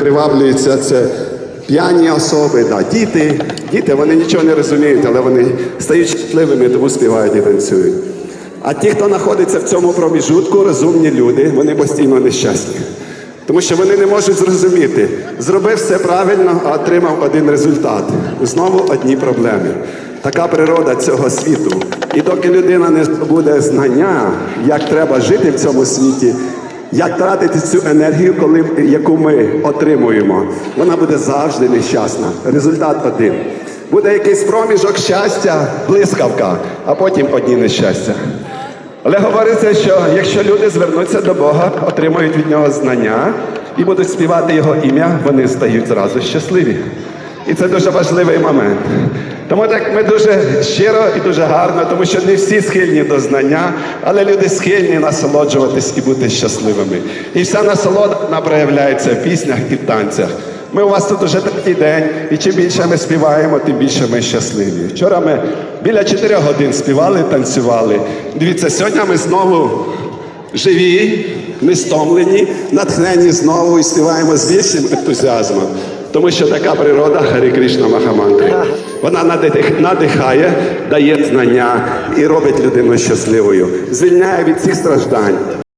приваблюються це п'яні особи, да, діти. Діти вони нічого не розуміють, але вони стають щасливими, тому співають і танцюють. А ті, хто знаходиться в цьому проміжутку, розумні люди, вони постійно нещасні. Тому що вони не можуть зрозуміти, зробив все правильно, а отримав один результат. Знову одні проблеми. Така природа цього світу. І доки людина не здобуде знання, як треба жити в цьому світі, як тратити цю енергію, коли, яку ми отримуємо, вона буде завжди нещасна. Результат один. Буде якийсь проміжок щастя, блискавка, а потім одні нещастя. Але говориться, що якщо люди звернуться до Бога, отримають від нього знання і будуть співати Його ім'я, вони стають зразу щасливі. І це дуже важливий момент. Тому так ми дуже щиро і дуже гарно, тому що не всі схильні до знання, але люди схильні насолоджуватись і бути щасливими. І вся насолода проявляється в піснях і в танцях. Ми у вас тут уже третій день, і чим більше ми співаємо, тим більше ми щасливі. Вчора ми біля 4 годин співали, танцювали. Дивіться, сьогодні ми знову живі, не стомлені, натхнені знову і співаємо з більшим ентузіазмом. Тому що така природа Харі Кришна Махамантри. Вона надих- надихає, дає знання і робить людину щасливою, звільняє від всіх страждань.